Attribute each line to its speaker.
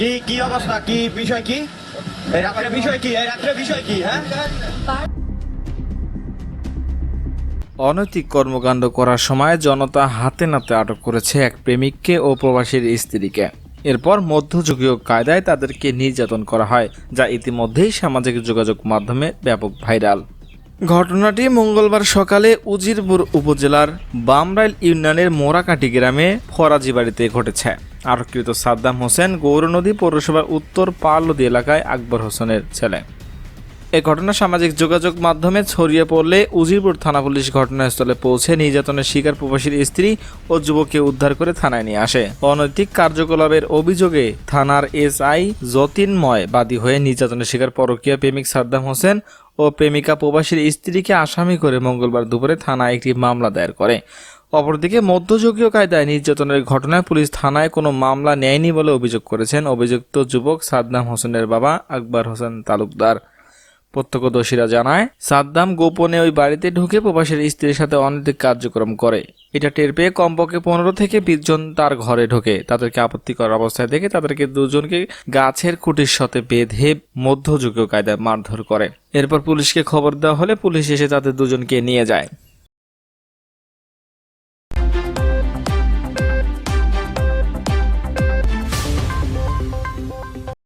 Speaker 1: কি কি অবস্থা? কি বিষয় কি? এই রাত্রে বিষয় কি? এই রাত্রে বিষয় কি হ্যাঁ?
Speaker 2: অনৈতিক কর্মকাণ্ড করার সময় জনতা হাতে নাতে আটক করেছে এক প্রেমিককে ও প্রবাসীর স্ত্রীকে। এরপর মধ্যযুগীয় কায়দায় তাদেরকে নির্যাতন করা হয়, যা ইতিমধ্যেই সামাজিক যোগাযোগ মাধ্যমে ব্যাপক ভাইরাল। ঘটনাটি মঙ্গলবার সকালে উজিরপুর উপজেলার বামরাইল ইউনিয়নের মোরাকাটি গ্রামে ফরাজি বাড়িতে ঘটেছে। আটককৃত সাদ্দাম হোসেন গৌরনদী পৌরসভার উত্তর পার্লদি এলাকায় আকবর হোসেনের ছেলে। এ ঘটনা সামাজিক যোগাযোগ মাধ্যমে ছড়িয়ে পড়লে উজিরপুর থানা পুলিশ ঘটনাস্থলে পৌঁছে নির্যাতনের শিকার প্রবাসীর স্ত্রী ও যুবককে উদ্ধার করে থানায় নিয়ে আসে। অনৈতিক কার্যকলাপের অভিযোগে থানার এসআই যতীনময় বাদী হয়ে নির্যাতনের শিকার পরকীয়া প্রেমিক সাদ্দাম হোসেন ও প্রেমিকা প্রবাসীর স্ত্রীকে আসামি করে মঙ্গলবার দুপুরে থানায় একটি মামলা দায়ের করে। অপরদিকে মধ্যযুগীয় কায়দায় নির্যাতনের ঘটনায় পুলিশ থানায় কোনো মামলা নেয়নি বলে অভিযোগ করেছেন অভিযুক্ত যুবক সাদ্দাম হোসেনের বাবা আকবর হোসেন তালুকদার। প্রত্যক্ষদর্শীরা জানায়, সাদ্দাম গোপনে ওই বাড়িতে ঢুকে প্রবাসীর স্ত্রীর সাথে অনৈতিক কার্যক্রম করে। এটা টের পেয়ে কমপক্ষে পনেরো থেকে বিশ জন তার ঘরে ঢোকে। তাদেরকে আপত্তি করার অবস্থায় দেখে তাদেরকে দুজনকে গাছের খুঁটির সাথে বেঁধে মধ্যযুগীয় কায়দায় মারধর করে। এরপর পুলিশকে খবর দেওয়া হলে পুলিশ এসে তাদের দুজনকে নিয়ে যায়।